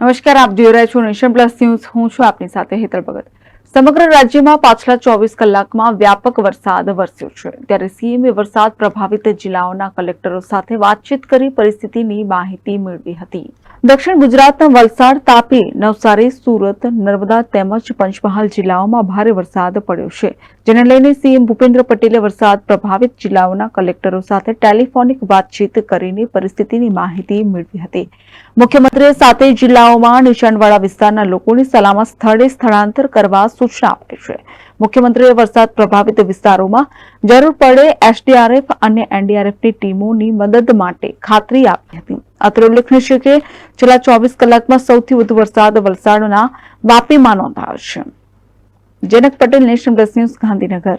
નમસ્કાર, આપ જોઈ રહ્યા છો નેશન પ્લસ ન્યૂઝ. હું છું આપની સાથે હેતલ ભગત. સમગ્ર રાજ્યમાં પાછલા ચોવીસ કલાકમાં વ્યાપક વરસાદ વરસ્યો છે. ત્યારે સીએમએ વરસાદ પ્રભાવિત જિલ્લાઓના કલેક્ટરો સાથે વાતચીત કરી પરિસ્થિતિની માહિતી મેળવી હતી. દક્ષિણ ગુજરાતના વલસાડ, તાપી, નવસારી, સુરત, નર્મદા તેમજ પંચમહાલ જિલ્લાઓમાં ભારે વરસાદ પડ્યો છે. જેને લઈને સીએમ ભૂપેન્દ્ર પટેલે વરસાદ પ્રભાવિત જિલ્લાઓના કલેક્ટરો સાથે ટેલિફોનિક વાતચીત કરીને પરિસ્થિતિની માહિતી મેળવી હતી. મુખ્યમંત્રીએ સાતેય જિલ્લાઓમાં નીચાણવાળા વિસ્તારના લોકોને સલામત સ્થળે સ્થળાંતર કરવા સૂચના આપી છે. મુખ્યમંત્રીએ વરસાદ પ્રભાવિત વિસ્તારોમાં જરૂર પડે એસડીઆરએફ અને એનડીઆરએફની ટીમોની મદદ માટે ખાતરી આપી હતી. અત્રે ઉલ્લેખનીય છે કે છેલ્લા ચોવીસ કલાકમાં સૌથી વધુ વરસાદ વલસાડના વાપીમાં નોંધાયો છે. Janak Patel national plus news Gandhinagar.